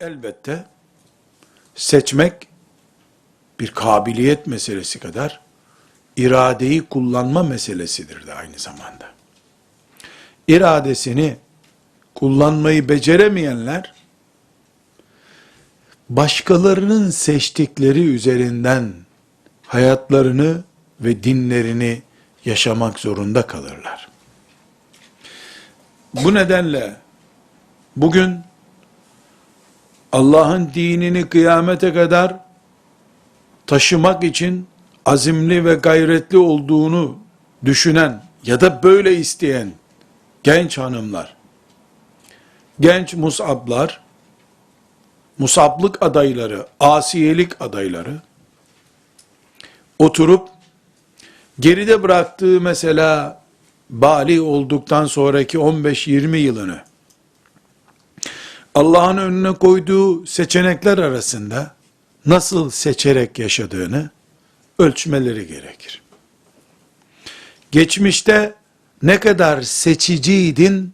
Elbette seçmek bir kabiliyet meselesi kadar iradeyi kullanma meselesidir de aynı zamanda. İradesini kullanmayı beceremeyenler başkalarının seçtikleri üzerinden hayatlarını ve dinlerini yaşamak zorunda kalırlar. Bu nedenle bugün Allah'ın dinini kıyamete kadar taşımak için azimli ve gayretli olduğunu düşünen ya da böyle isteyen genç hanımlar, genç musablar, musablık adayları, asiyelik adayları oturup geride bıraktığı mesela bali olduktan sonraki 15-20 yılını Allah'ın önüne koyduğu seçenekler arasında nasıl seçerek yaşadığını ölçmeleri gerekir. Geçmişte ne kadar seçiciydin,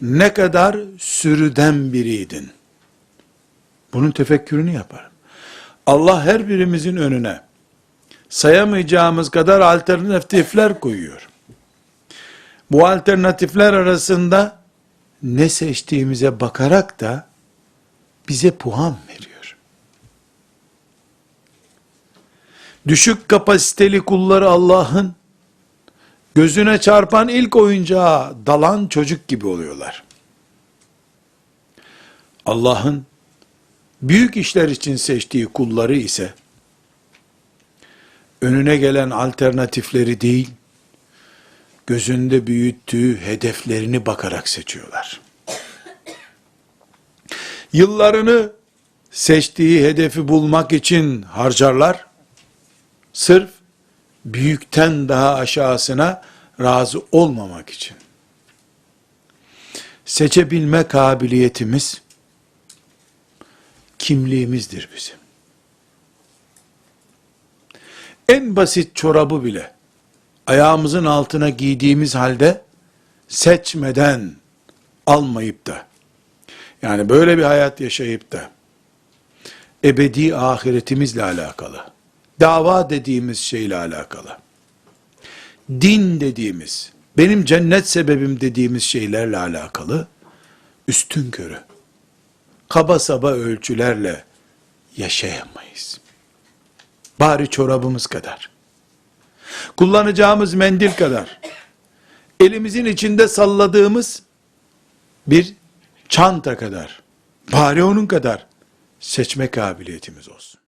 ne kadar sürüden biriydin. Bunun tefekkürünü yaparım. Allah her birimizin önüne sayamayacağımız kadar alternatifler koyuyor. Bu alternatifler arasında ne seçtiğimize bakarak da bize puan veriyor. Düşük kapasiteli kulları Allah'ın gözüne çarpan ilk oyuncağa dalan çocuk gibi oluyorlar. Allah'ın büyük işler için seçtiği kulları ise önüne gelen alternatifleri değil, gözünde büyüttüğü hedeflerini bakarak seçiyorlar. Yıllarını seçtiği hedefi bulmak için harcarlar. Sırf büyükten daha aşağısına razı olmamak için. Seçebilme kabiliyetimiz kimliğimizdir bizim. En basit çorabı bile ayağımızın altına giydiğimiz halde seçmeden almayıp da yani böyle bir hayat yaşayıp da ebedi ahiretimizle alakalı dava dediğimiz şeyle alakalı din dediğimiz benim cennet sebebim dediğimiz şeylerle alakalı üstün körü kaba saba ölçülerle yaşayamayız. Bari çorabımız kadar kullanacağımız mendil kadar, elimizin içinde salladığımız bir çanta kadar, bari onun kadar. Seçme kabiliyetimiz olsun.